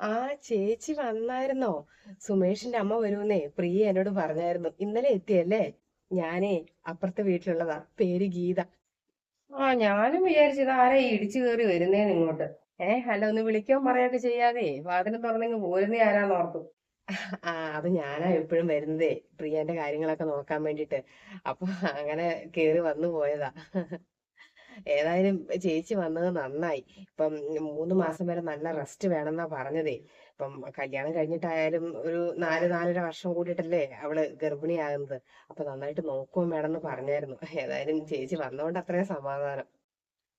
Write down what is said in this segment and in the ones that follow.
ആ ചേച്ചി വന്നായിരുന്നോ? സുമേഷിന്റെ അമ്മ വരുമെന്നേ പ്രിയ എന്നോട് പറഞ്ഞായിരുന്നു. ഇന്നലെ എത്തിയല്ലേ? ഞാനേ അപ്പുറത്തെ വീട്ടിലുള്ളതാ. പേര് ഗീത. ആ ഞാനും വിചാരിച്ചത് ആരാ ഇടിച്ചു കയറി വരുന്നേന്ന് ഇങ്ങോട്ട്. ഏ അല്ല ഒന്ന് വിളിക്കാൻ പറയൊക്കെ ചെയ്യാതെ. വാതിലും തുറന്നെങ്കിൽ പോരുന്നേ ആരാന്ന് ഓർത്തു. ആ അത് ഞാനാ എപ്പോഴും വരുന്നതേ. പ്രിയന്റെ കാര്യങ്ങളൊക്കെ നോക്കാൻ വേണ്ടിട്ട്. അപ്പൊ അങ്ങനെ കേറി വന്നു പോയതാ. ഏതായാലും ചേച്ചി വന്നത് നന്നായി. ഇപ്പം മൂന്ന് മാസം വരെ നല്ല റെസ്റ്റ് വേണമെന്നാ പറഞ്ഞതേ. ഇപ്പം കല്യാണം കഴിഞ്ഞിട്ടായാലും ഒരു നാല് നാലര വർഷം കൂടിയിട്ടല്ലേ അവൾ ഗർഭിണിയാകുന്നത്. അപ്പൊ നന്നായിട്ട് നോക്കുകയും വേണമെന്ന് പറഞ്ഞായിരുന്നു. ഏതായാലും ചേച്ചി വന്നതുകൊണ്ട് അത്രയും സമാധാനം.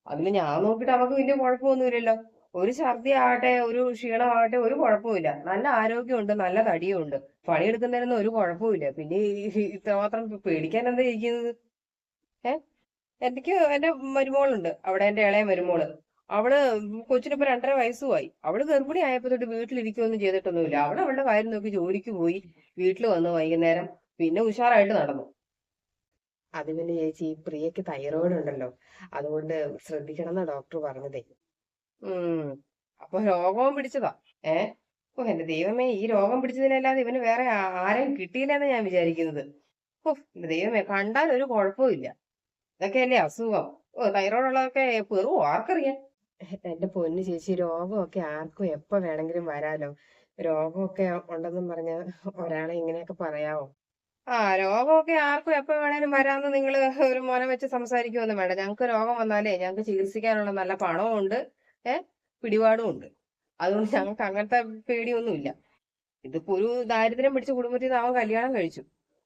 അതിന് ഞാൻ നോക്കിയിട്ട് അവക്ക് വലിയ കുഴപ്പമൊന്നുമില്ലല്ലോ. ഒരു ഛർദി ആകട്ടെ ഒരു ക്ഷീണമാകട്ടെ ഒരു കുഴപ്പമില്ല നല്ല ആരോഗ്യമുണ്ട് നല്ല തടിയുണ്ട്. പണിയെടുക്കുന്നതിനൊന്നും ഒരു കുഴപ്പമില്ല പിന്നെ ഈ ഇത്രമാത്രം പേടിക്കാൻ എന്താ ഇരിക്കുന്നത്? ഏ? എനിക്ക് എന്റെ മരുമോളുണ്ട്. അവിടെ എന്റെ ഇളയ മരുമോൾ. അവൾ കൊച്ചിനിപ്പോ രണ്ടര വയസ്സുമായി. അവൾ ഗർഭിണി ആയപ്പോ തൊട്ട് വീട്ടിലിരിക്കുകയൊന്നും ചെയ്തിട്ടൊന്നുമില്ല. അവൾ അവളുടെ കാര്യം നോക്കി ജോലിക്ക് പോയി. വീട്ടിൽ വന്ന് വൈകുന്നേരം പിന്നെ ഉഷാറായിട്ട് നടന്നു. അത് പിന്നെ ചേച്ചി ഈ പ്രിയക്ക് തൈറോയിഡ് ഉണ്ടല്ലോ അതുകൊണ്ട് ശ്രദ്ധിക്കണം എന്നാ ഡോക്ടർ പറഞ്ഞതേ. ഉം. അപ്പൊ രോഗവും പിടിച്ചതാ. ഏ? ഓ എന്റെ ദൈവമേ ഈ രോഗം പിടിച്ചതിനല്ലാതെ ഇവന് വേറെ ആരെയും കിട്ടിയില്ലെന്ന് ഞാൻ വിചാരിക്കുന്നത്. ഓ എന്റെ ദൈവമേ കണ്ടാൽ ഒരു കുഴപ്പമില്ല ഇതൊക്കെയല്ലേ അസുഖം? ഓ തൈറോയ്ഡ് ഉള്ളതൊക്കെ പെറു ആർക്കറിയാം? എന്റെ പൊന്നു ചേച്ചി രോഗമൊക്കെ ആർക്കും എപ്പോ വേണമെങ്കിലും വരാലോ? രോഗമൊക്കെ ഉണ്ടെന്നും പറഞ്ഞ ഒരാളെ ഇങ്ങനെയൊക്കെ പറയാവോ? ആ രോഗമൊക്കെ ആർക്കും എപ്പോ വേണേലും വരാന്ന് നിങ്ങൾ ഒരു മോനെ വെച്ച് സംസാരിക്കുമൊന്നും വേണ്ട. ഞങ്ങൾക്ക് രോഗം വന്നാലേ ഞങ്ങൾക്ക് ചികിത്സിക്കാനുള്ള നല്ല പണവും ഉണ്ട് ഏഹ് പിടിപാടും ഉണ്ട്. അതുകൊണ്ട് ഞങ്ങൾക്ക് അങ്ങനത്തെ പേടിയൊന്നുമില്ല. ഇതിപ്പോ ഒരു ദാരിദ്ര്യം പിടിച്ച കുടുംബത്തിൽ നിന്ന് അവൻ കല്യാണം കഴിച്ചു.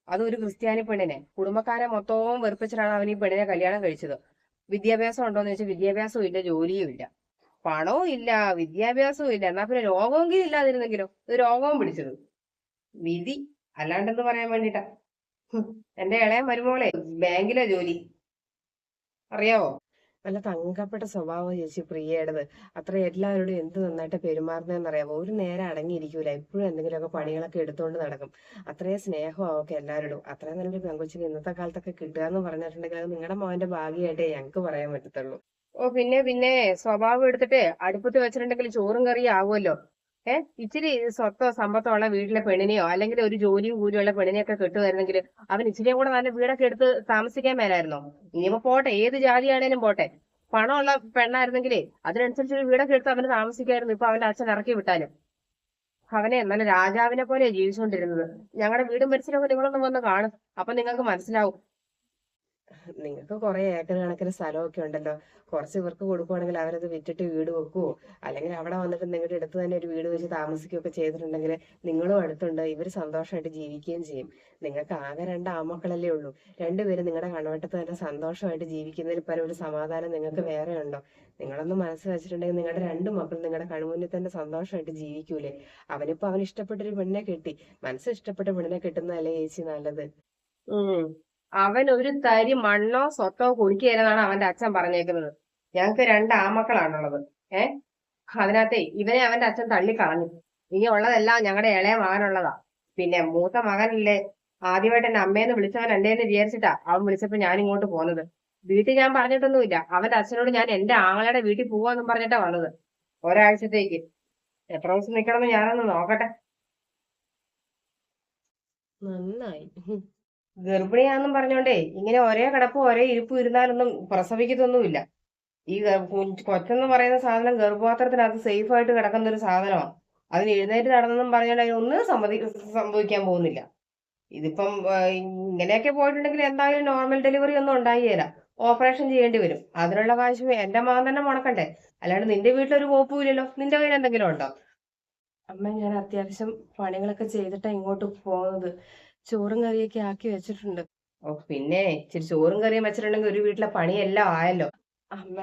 അതും ഒരു ക്രിസ്ത്യാനി പെണ്ണിനെ. കുടുംബക്കാരെ മൊത്തവും വെറുപ്പിച്ചിട്ടാണ് അവൻ ഈ പെണ്ണിനെ കല്യാണം കഴിച്ചത്. വിദ്യാഭ്യാസം ഉണ്ടോന്ന് ചോദിച്ചാൽ വിദ്യാഭ്യാസവും ഇല്ല ജോലിയും ഇല്ല. പണവും ഇല്ല വിദ്യാഭ്യാസവും ഇല്ല. എന്നാ പിന്നെ രോഗമെങ്കിലും ഇല്ലാതിരുന്നെങ്കിലോ? ഇത് രോഗവും പിടിച്ചത്. വിധി അല്ലാണ്ടെന്ന് പറയാൻ വേണ്ടിട്ടാ? എന്റെ ഇളയ മരുമോളെ ബാങ്കിലെ ജോലി. അറിയാവോ? നല്ല തങ്കപ്പെട്ട സ്വഭാവം ചേച്ചി പ്രിയയുടേത് അത്ര എല്ലാവരോടും എന്ത് നന്നായിട്ട് പെരുമാറുന്നതെന്നറിയാമോ? ഒരു നേരം അടങ്ങിയിരിക്കൂല. എപ്പോഴും എന്തെങ്കിലുമൊക്കെ പണികളൊക്കെ എടുത്തുകൊണ്ട് നടക്കും. അത്രയും സ്നേഹം അവർക്ക് എല്ലാവരോടും. അത്രയും നല്ലൊരു പെങ്കൊച്ചിന് ഇന്നത്തെ കാലത്തൊക്കെ കിട്ടുക എന്ന് പറഞ്ഞിട്ടുണ്ടെങ്കിൽ അത് നിങ്ങളുടെ മോന്റെ ഭാഗ്യമായിട്ടേ ഞങ്ങൾക്ക് പറയാൻ പറ്റത്തുള്ളൂ. ഓ പിന്നെ പിന്നെ സ്വഭാവം എടുത്തിട്ട് അടുപ്പത്ത് വെച്ചിട്ടുണ്ടെങ്കിൽ ചോറും കറിയും ആകുമല്ലോ ഏ? ഇച്ചിരി സ്വത്തോ സമ്പത്തോ ഉള്ള വീട്ടിലെ പെണ്ണിനെയോ അല്ലെങ്കിൽ ഒരു ജോലിയും കൂലിയുള്ള പെണ്ണിനെയൊക്കെ കിട്ടുമായിരുന്നെങ്കിൽ അവൻ ഇച്ചിരിയും കൂടെ നല്ല വീടൊക്കെ എടുത്ത് താമസിക്കാൻ മേലായിരുന്നോ? ഇനിയിപ്പോ പോട്ടെ ഏത് ജാതിയാണേലും പോട്ടെ. പണമുള്ള പെണ്ണായിരുന്നെങ്കിലേ അതിനനുസരിച്ച് ഒരു വീടൊക്കെ എടുത്ത് അവന് താമസിക്കായിരുന്നു ഇപ്പൊ അവന്റെ അച്ഛൻ ഇറക്കി വിട്ടാലും. അവനെ നല്ല രാജാവിനെ പോലെ ജീവിച്ചുകൊണ്ടിരുന്നത്. ഞങ്ങളുടെ വീടും പരിസരമൊക്കെ നിങ്ങളൊന്ന് വന്ന് കാണും. അപ്പൊ നിങ്ങൾക്ക് മനസ്സിലാവും. നിങ്ങൾക്ക് കുറെ ഏക്കർ കണക്കിന് സ്ഥലമൊക്കെ ഉണ്ടല്ലോ. കുറച്ച് ഇവർക്ക് കൊടുക്കുവാണെങ്കിൽ അവരത് വിറ്റിട്ട് വീട് വെക്കുവോ അല്ലെങ്കിൽ അവിടെ വന്നിട്ട് നിങ്ങളുടെ അടുത്ത് തന്നെ ഒരു വീട് വെച്ച് താമസിക്കുകയൊക്കെ ചെയ്തിട്ടുണ്ടെങ്കിൽ നിങ്ങളും അടുത്തുണ്ട്. ഇവർ സന്തോഷമായിട്ട് ജീവിക്കുകയും ചെയ്യും. നിങ്ങൾക്ക് ആകെ രണ്ട് ആമക്കളല്ലേ ഉള്ളൂ. രണ്ടുപേരും നിങ്ങളുടെ കണ്ണവട്ടത്ത് തന്നെ സന്തോഷമായിട്ട് ജീവിക്കുന്നതിൽ പരം ഒരു സമാധാനം നിങ്ങൾക്ക് വേറെ ഉണ്ടോ? നിങ്ങളൊന്ന് മനസ്സ് വെച്ചിട്ടുണ്ടെങ്കിൽ നിങ്ങളുടെ രണ്ട് മക്കൾ നിങ്ങളുടെ കൺമുന്നിൽ തന്നെ സന്തോഷമായിട്ട് ജീവിക്കൂലേ? അവനിപ്പോ അവൻ ഇഷ്ടപ്പെട്ടൊരു പെണ്ണിനെ കെട്ടി. മനസ്സ് ഇഷ്ടപ്പെട്ട പെണ്ണിനെ കിട്ടുന്നതല്ലേ ചേച്ചി നല്ലത്? അവൻ ഒരു തരി മണ്ണോ സ്വത്തോ കുടിക്കുകയെന്നാണ് അവന്റെ അച്ഛൻ പറഞ്ഞേക്കുന്നത്. ഞങ്ങൾക്ക് രണ്ട് ആമക്കളാണുള്ളത് ഏ? അതിനകത്തെ ഇവനെ അവന്റെ അച്ഛൻ തള്ളിക്കളഞ്ഞു. ഇനി ഉള്ളതെല്ലാം ഞങ്ങളുടെ ഇളയ മകനുള്ളതാ. പിന്നെ മൂത്ത മകനല്ലേ? ആദ്യമായിട്ട് എന്നെ അമ്മേന്ന് വിളിച്ചവൻ എന്തേന്ന് വിചാരിച്ചിട്ടാ അവൻ വിളിച്ചപ്പോ ഞാൻ ഇങ്ങോട്ട് പോകുന്നത് വീട്ടിൽ ഞാൻ പറഞ്ഞിട്ടൊന്നുമില്ല. അവന്റെ അച്ഛനോട് ഞാൻ എന്റെ ആങ്ങളയുടെ വീട്ടിൽ പോവാന്നും പറഞ്ഞിട്ടാ വന്നത്. ഒരാഴ്ചത്തേക്ക്. എത്ര ദിവസം നിക്കണമെന്ന് ഞാനൊന്ന് നോക്കട്ടെ. നന്നായി. ഗർഭിണിയാന്നും പറഞ്ഞോണ്ടേ ഇങ്ങനെ ഒരേ കിടപ്പ് ഒരേ ഇരിപ്പ് ഇരുന്നാലൊന്നും പ്രസവിക്കത്തൊന്നുമില്ല. ഈ കൊച്ചെന്ന് പറയുന്ന സാധനം ഗർഭപാത്രത്തിനകത്ത് സേഫ് ആയിട്ട് കിടക്കുന്ന ഒരു സാധനമാണ് അതിന് എഴുന്നേറ്റ് നടന്നെന്നും പറഞ്ഞാൽ അതിനൊന്നും സമ്മതി സംഭവിക്കാൻ പോകുന്നില്ല. ഇതിപ്പം ഇങ്ങനെയൊക്കെ പോയിട്ടുണ്ടെങ്കിൽ എന്തായാലും നോർമൽ ഡെലിവറി ഒന്നും ഉണ്ടായി തരാം. ഓപ്പറേഷൻ ചെയ്യേണ്ടി വരും. അതിനുള്ള കാശ് എന്റെ മകൻ തന്നെ മുടക്കണ്ടേ. അല്ലാണ്ട് നിന്റെ വീട്ടിലൊരു കോപ്പുമില്ലല്ലോ നിന്റെ കയ്യിൽ എന്തെങ്കിലും ഉണ്ടോ? അമ്മ ഞാൻ അത്യാവശ്യം പണികളൊക്കെ ചെയ്തിട്ടാ ഇങ്ങോട്ട് പോകുന്നത് ചോറും കറിയൊക്കെ ആക്കി വെച്ചിട്ടുണ്ട്. ഓ പിന്നെ ഇച്ചിരി ചോറും കറിയും വെച്ചിട്ടുണ്ടെങ്കിൽ ഒരു വീട്ടിലെ പണിയെല്ലാം ആയല്ലോ. അമ്മ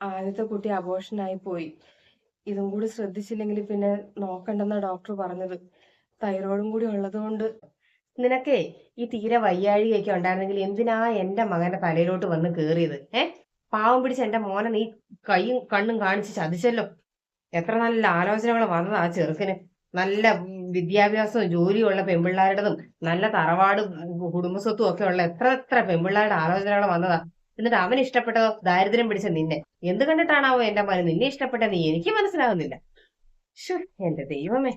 ആദ്യത്തെ കുട്ടി അബോഷനായി പോയി. ഇതും കൂടി ശ്രദ്ധിച്ചില്ലെങ്കിൽ പിന്നെ നോക്കണ്ടെന്ന ഡോക്ടർ പറഞ്ഞത്. തൈറോയിഡും കൂടി ഉള്ളതുകൊണ്ട് നിനക്കേ ഈ തീരെ വയ്യാഴികയൊക്കെ ഉണ്ടായിരുന്നെങ്കിൽ എന്തിനാ എന്റെ മകന്റെ തലയിലോട്ട് വന്ന് കേറിയത്? ഏ? പാവം പിടിച്ച് എന്റെ മോനെ നീ കൈയും കണ്ണും കാണിച്ച് ചതിച്ചല്ലോ. എത്ര നല്ല ആലോചനകൾ വന്നത് ആ ചെറുക്കന്. നല്ല വിദ്യാഭ്യാസവും ജോലിയും ഉള്ള പെൺപിള്ളേരുടേതും നല്ല തറവാടും കുടുംബസ്വത്തും ഒക്കെ ഉള്ള എത്ര എത്ര പെൺപിള്ളേരുടെ ആലോചനകൾ വന്നതാ. എന്നിട്ട് അവൻ ഇഷ്ടപ്പെട്ടതോ? ദാരിദ്ര്യം പിടിച്ച നിന്നെ. എന്ത് കണ്ടിട്ടാണാവോ എന്റെ മകൻ നിന്നെ ഇഷ്ടപ്പെട്ടത് എനിക്ക് മനസ്സിലാകുന്നില്ല എന്റെ ദൈവമേ.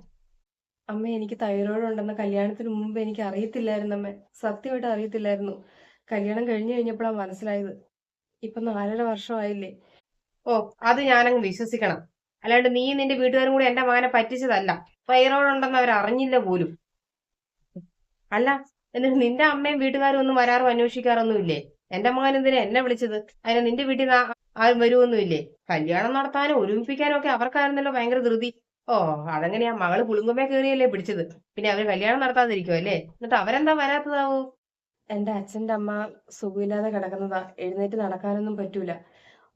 അമ്മ എനിക്ക് തൈറോയ്ഡ് ഉണ്ടെന്ന കല്യാണത്തിന് മുമ്പ് എനിക്ക് അറിയത്തില്ലായിരുന്നു അമ്മ സത്യമായിട്ട് അറിയത്തില്ലായിരുന്നു. കല്യാണം കഴിഞ്ഞു കഴിഞ്ഞപ്പോഴാണ് മനസ്സിലായത്. ഇപ്പൊ നാലര വർഷമായില്ലേ. ഓ അത് ഞാനങ്ങ് വിശ്വസിക്കണം. അല്ലാണ്ട് നീ നിന്റെ വീട്ടുകാരും കൂടി എന്റെ മകനെ പറ്റിച്ചതല്ല. തൈറോയ്ഡ് ഉണ്ടെന്ന് അവർ അറിഞ്ഞില്ല പോലും. അല്ല എന്നിട്ട് നിന്റെ അമ്മയും വീട്ടുകാരും ഒന്നും വരാറും അന്വേഷിക്കാറൊന്നുമില്ലേ? എന്റെ മകൻ എന്തിനാ എന്നെ വിളിച്ചത്? അതിന് നിന്റെ വീട്ടിൽ നിന്ന് ആരും വരുമൊന്നുമില്ലേ കല്യാണം നടത്താനും ഒരുമിപ്പിക്കാനും ഒക്കെ അവർക്കായിരുന്നല്ലോ ഭയങ്കര ധൃതി. ഓ അതെങ്ങനെയാ മകൾ പുളുങ്കുമേ കയറിയല്ലേ പിടിച്ചത്. പിന്നെ അവർ കല്യാണം നടത്താതിരിക്കും അല്ലേ? എന്നിട്ട് അവരെന്താ വരാത്തതാവൂ? എന്റെ അച്ഛന്റെ അമ്മ സുഖമില്ലാതെ കിടക്കുന്നതാ. എഴുന്നേറ്റ് നടക്കാനൊന്നും പറ്റൂല.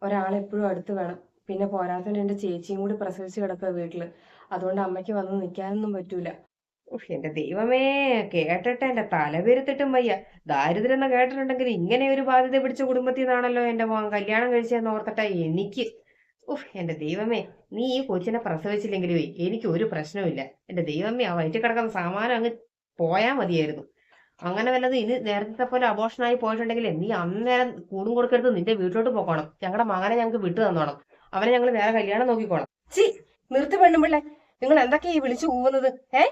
ഒരാളെപ്പോഴും അടുത്ത് വേണം. പിന്നെ പോരാത്തതിന് എന്റെ ചേച്ചിയും കൂടി പ്രസവിച്ച് കിടക്കുക വീട്ടിൽ. അതുകൊണ്ട് അമ്മയ്ക്ക് വന്ന് നിൽക്കാനൊന്നും പറ്റൂല. ഉഫ്, എന്റെ ദൈവമേ കേട്ടിട്ട് എന്റെ തല പെരുത്തിട്ടും വയ്യ. ദാരിദ്ര്യം എന്ന് കേട്ടിട്ടുണ്ടെങ്കിൽ ഇങ്ങനെ ഒരു ബാധ്യത പിടിച്ച കുടുംബത്തിൽ നിന്നാണല്ലോ എന്റെ മോൻ കല്യാണം കഴിച്ചതെന്ന് ഓർത്തിട്ടാ എനിക്ക്. ഉഫ് എന്റെ ദൈവമേ നീ ഈ കൊച്ചിനെ പ്രസവിച്ചില്ലെങ്കിലും എനിക്ക് ഒരു പ്രശ്നവുമില്ല. എന്റെ ദൈവമേ ആ വയറ്റിൽ കിടക്കുന്ന സാമാനം അങ്ങ് പോയാ മതിയായിരുന്നു. അങ്ങനെ വല്ലത് ഇനി നേരത്തെ പോലെ അബോഷനായി പോയിട്ടുണ്ടെങ്കിൽ നീ അന്നേരം കൂടും കൊടുക്കരുത്. നിന്റെ വീട്ടിലോട്ട് പോകണം. ഞങ്ങളുടെ മകനെ ഞങ്ങൾക്ക് വിട്ടു തന്നോണം. അവനെ ഞങ്ങൾ വേറെ കല്യാണം നോക്കിക്കോളാം ചി നിർത്തി പെണ്ണുമ്പിള്ളെ നിങ്ങൾ എന്തൊക്കെയാ ഈ വിളിച്ചു കൂവുന്നത് ഏ?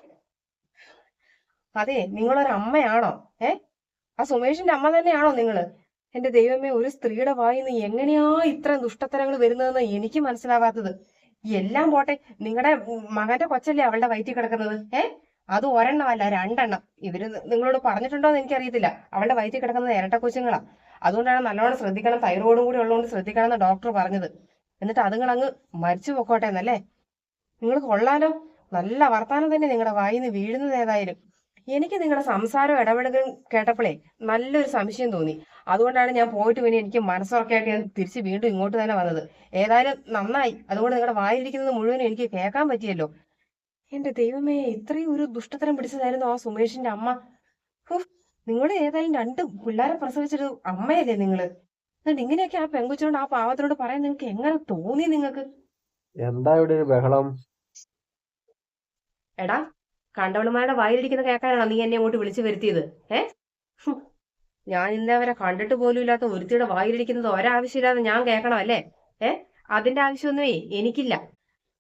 അതെ നിങ്ങളൊരു അമ്മയാണോ ഏ? ആ സുമേഷിന്റെ അമ്മ തന്നെയാണോ നിങ്ങൾ? എന്റെ ദൈവമേ ഒരു സ്ത്രീയുടെ വായിന്ന് എങ്ങനെയാ ഇത്ര ദുഷ്ടത്തരങ്ങൾ വരുന്നതെന്ന് എനിക്ക് മനസ്സിലാവാത്തത്. എല്ലാം പോട്ടെ നിങ്ങളുടെ മകന്റെ കൊച്ചല്ലേ അവളുടെ വയറ്റിൽ കിടക്കുന്നത് ഏ? അത് ഒരെണ്ണമല്ല രണ്ടെണ്ണം. ഇവർ നിങ്ങളോട് പറഞ്ഞിട്ടുണ്ടോ എന്ന് എനിക്കറിയത്തില്ല. അവളുടെ വയറ്റിൽ കിടക്കുന്നത് ഇരട്ട കൊച്ചുങ്ങളാ അതുകൊണ്ടാണ് നല്ലോണം ശ്രദ്ധിക്കണം തൈറോയിഡും കൂടി ഉള്ളതുകൊണ്ട് ശ്രദ്ധിക്കണം എന്ന് ഡോക്ടർ പറഞ്ഞത്. എന്നിട്ട് അതുങ്ങൾ അങ്ങ് മരിച്ചു പൊക്കോട്ടെ എന്നല്ലേ? നിങ്ങൾ കൊള്ളാലോ. നല്ല വർത്താനം തന്നെ നിങ്ങളുടെ വായിന്ന് വീഴുന്നത് ഏതായാലും. എനിക്ക് നിങ്ങളുടെ സംസാരം ഇടപെടലും കേട്ടപ്പോഴേ നല്ലൊരു സംശയം തോന്നി. അതുകൊണ്ടാണ് ഞാൻ പോയിട്ട് പിന്നെ എനിക്ക് മനസ്സുറക്കായിട്ട് ഞാൻ തിരിച്ച് വീണ്ടും ഇങ്ങോട്ട് തന്നെ വന്നത്. ഏതായാലും നന്നായി. അതുകൊണ്ട് നിങ്ങളുടെ വായിലിരിക്കുന്നത് മുഴുവനും എനിക്ക് കേൾക്കാൻ പറ്റിയല്ലോ. എന്റെ ദൈവമേ ഇത്രയും ഒരു ദുഷ്ടത്തരം പിടിച്ചതായിരുന്നു ആ സുമേഷിന്റെ അമ്മ. നിങ്ങൾ ഏതായാലും രണ്ട് പിള്ളേരെ പ്രസവിച്ചൊരു അമ്മയല്ലേ നിങ്ങൾ? എന്നിട്ട് ഇങ്ങനെയൊക്കെ ആ പെങ്കുച്ചിനോട് ആ പാവത്തിനോട് പറയാൻ നിങ്ങൾക്ക് എങ്ങനെ തോന്നി നിങ്ങൾക്ക്? എന്താ ഇവിടെ ഒരു ബഹളം? എടാ കണ്ടവളുമാരുടെ വായിലിരിക്കുന്ന കേക്കാനാണ് നീ എന്നെ അങ്ങോട്ട് വിളിച്ചു വരുത്തിയത്? ഏ? ഞാൻ ഇന്നേ വരെ കണ്ടിട്ട് പോലും ഇല്ലാത്ത ഒരുത്തിയുടെ വായിലിരിക്കുന്നത് ഒരാവശ്യമില്ലാതെ ഞാൻ കേൾക്കണം അല്ലേ? ഏ? അതിന്റെ ആവശ്യമൊന്നുമേ എനിക്കില്ല.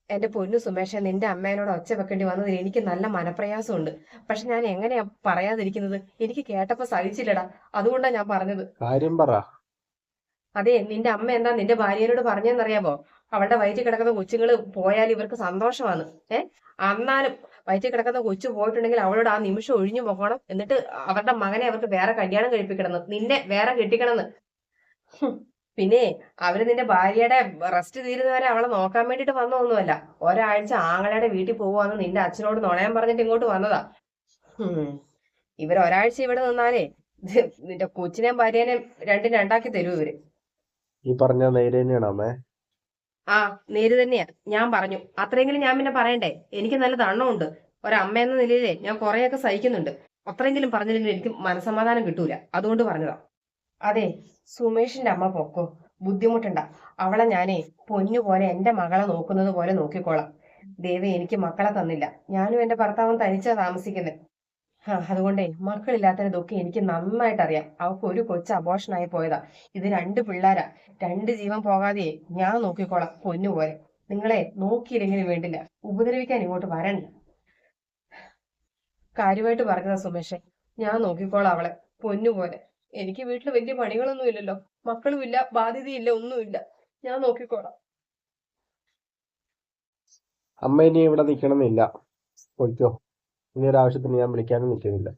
എന്റെ പൊന്നു സുമേഷ നിന്റെ അമ്മേനോട് ഒച്ച വെക്കേണ്ടി വന്നതിൽ എനിക്ക് നല്ല മനപ്രയാസമുണ്ട്. പക്ഷെ ഞാൻ എങ്ങനെയാ പറയാതിരിക്കുന്നത്? എനിക്ക് കേട്ടപ്പോ സഹിച്ചില്ലടാ. അതുകൊണ്ടാ ഞാൻ പറഞ്ഞത്. കാര്യം പറ. അതെ നിന്റെ അമ്മ എന്താ നിന്റെ ഭാര്യയോട് പറഞ്ഞെന്നറിയാമോ അവളുടെ വയറ്റിൽ കിടക്കുന്ന കൊച്ചുങ്ങൾ പോയാൽ ഇവർക്ക് സന്തോഷമാണ്. ഏ? എന്നാലും വയറ്റിൽ കിടക്കുന്ന കൊച്ചു പോയിട്ടുണ്ടെങ്കിൽ അവളോട് ആ നിമിഷം ഒഴിഞ്ഞു പോകണം. എന്നിട്ട് അവരുടെ മകനെ അവർക്ക് വേറെ കല്യാണം കഴിപ്പിക്കണം. നിന്നെ വേറെ കെട്ടിക്കണമെന്ന്. പിന്നെ അവർ നിന്റെ ഭാര്യയുടെ റെസ്റ്റ് തീരുന്നവരെ അവളെ നോക്കാൻ വേണ്ടിട്ട് വന്നതൊന്നുമല്ല. ഒരാഴ്ച ആങ്ങളയുടെ വീട്ടിൽ പോവാന്ന് നിന്റെ അച്ഛനോട് നുണയാൻ പറഞ്ഞിട്ട് ഇങ്ങോട്ട് വന്നതാ. ഇവർ ഒരാഴ്ച ഇവിടെ നിന്നാലേ നിന്റെ കൊച്ചിനെയും ഭാര്യേനെയും രണ്ടും രണ്ടാക്കി തരൂ ഇവർ. ഈ പറഞ്ഞ നേര് തന്നെയാണ് അമ്മേ? ആ നേര് തന്നെയാ. ഞാൻ പറഞ്ഞു. അത്രയെങ്കിലും ഞാൻ പിന്നെ പറയണ്ടേ? എനിക്ക് നല്ല തണ്ണമുണ്ട് ഒരമ്മ എന്ന നിലയിലേ ഞാൻ കുറെയൊക്കെ സഹിക്കുന്നുണ്ട്. അത്രയെങ്കിലും പറഞ്ഞില്ലെങ്കിൽ എനിക്ക് മനസമാധാനം കിട്ടൂല. അതുകൊണ്ട് പറഞ്ഞതാ. അതെ സുമേഷിന്റെ അമ്മ പൊക്കോ. ബുദ്ധിമുട്ടണ്ട. അവളെ ഞാനേ പൊന്നുപോലെ എന്റെ മകളെ നോക്കുന്നത് പോലെ നോക്കിക്കോളാം. ദേവി എനിക്ക് മക്കളെ തന്നില്ല. ഞാനും എന്റെ ഭർത്താവും തനിച്ചാ താമസിക്കുന്നത് അതുകൊണ്ടേ ദുഃഖം എനിക്ക് നന്നായിട്ട് അറിയാം അവൾക്ക് ഒരു കൊച്ചു അബോഷനായി പോയതാ. ഇത് രണ്ട് പിള്ളേരാ. രണ്ട് ജീവൻ പോകാതെ ഞാൻ നോക്കിക്കോളാം പൊന്നുപോലെ നിങ്ങളെ നോക്കിയില്ലെങ്കിലും വേണ്ടില്ല. ഉപദ്രവിക്കാൻ ഇങ്ങോട്ട് വരണ്ട. കാര്യമായിട്ട് പറഞ്ഞതാ സുമേഷെ. ഞാൻ നോക്കിക്കോളാം അവളെ. പൊന്നുപോലെ എനിക്ക് വീട്ടിൽ വലിയ പണികളൊന്നും ഇല്ലല്ലോ. മക്കളുമില്ല ബാധ്യതയില്ല ഒന്നുമില്ല ഞാൻ നോക്കിക്കോളാം. അമ്മ ഇനി ഇവിടെ നിൽക്കണമെന്നില്ല പോയിക്കോ. ഇനി ഒരു ആവശ്യത്തിന് ഞാൻ വിളിക്കാനും നിൽക്കുന്നില്ല.